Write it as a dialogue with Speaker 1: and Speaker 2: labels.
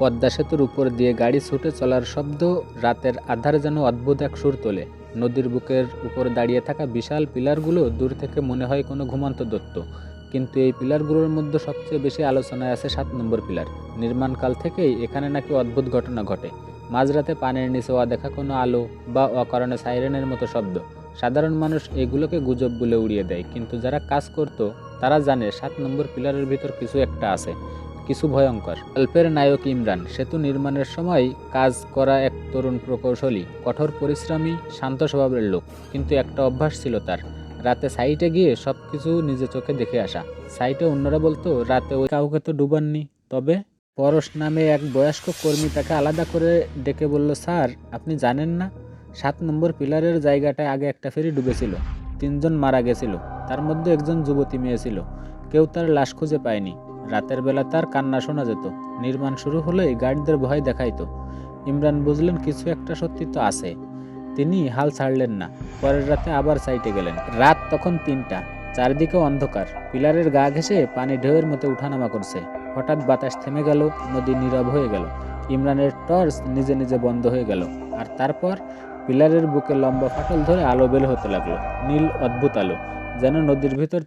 Speaker 1: পদ্মা সেতুর উপর দিয়ে গাড়ি ছুটে চলার শব্দ রাতের আধারে যেন অদ্ভুত এক সুর তোলে। নদীর বুকের উপর দাঁড়িয়ে থাকা বিশাল পিলারগুলো দূর থেকে মনে হয় কোনো ঘুমন্ত দত্ত। কিন্তু এই পিলারগুলোর মধ্যে সবচেয়ে বেশি আলোচনায় আছে সাত নম্বর পিলার। নির্মাণকাল থেকেই এখানে নাকি অদ্ভুত ঘটনা ঘটে। মাঝরাতে পানির নিচে অদেখা কোনো আলো বা অকারণে সাইরেনের মতো শব্দ। সাধারণ মানুষ এগুলোকে গুজব বলে উড়িয়ে দেয়, কিন্তু যারা কাজ করত, তারা জানে সাত নম্বর পিলারের ভিতর কিছু একটা আছে। কিছু ভয়ঙ্কর। গল্পের নায়ক ইমরান, সেতু নির্মাণের সময় কাজ করা এক তরুণ প্রকৌশলী, কঠোর পরিশ্রমী, শান্ত স্বভাবের লোক, কিন্তু একটা অভ্যাস ছিল তার, রাতে সাইটে গিয়ে সব কিছু নিজে চোখে দেখে আসা। সাইটে অন্যরা বলতো, রাতে ওই কাউকে তো ডুবাননি। তবে পরশ নামে এক বয়স্ক কর্মী তাকে আলাদা করে ডেকে বলল, স্যার, আপনি জানেন না? সাত নম্বর পিলারের জায়গাটায় আগে একটা ফেরি ডুবেছিল। তিনজন মারা গেছিল। তার মধ্যে একজন যুবতী মেয়ে ছিল। কেউ তার লাশ খুঁজে পায়নি। রাতের বেলা তার কান্না শোনা যেত। নির্মাণ শুরু হলেই গার্ডদের ভয় দেখাইতো। ইমরান বুঝলেন, কিছু একটা সত্যি তো আছে। তিনি হাল ছাড়লেন না। পরের রাতে আবার সাইটে গেলেন। রাত তখন তিনটা। চারিদিকে অন্ধকার। পিলারের গা ঘেঁষে পানি ঢেউয়ের মতো উঠানামা করছে। হঠাৎ বাতাস থেমে গেল, নদী নীরব হয়ে গেল। ইমরানের টর্চ নিজে নিজে বন্ধ হয়ে গেল। আর তারপর পিলারের বুকে লম্বা ফাটল ধরে আলো বের হতে লাগল। নীল অদ্ভুত আলো, যেন নদীর ভিতর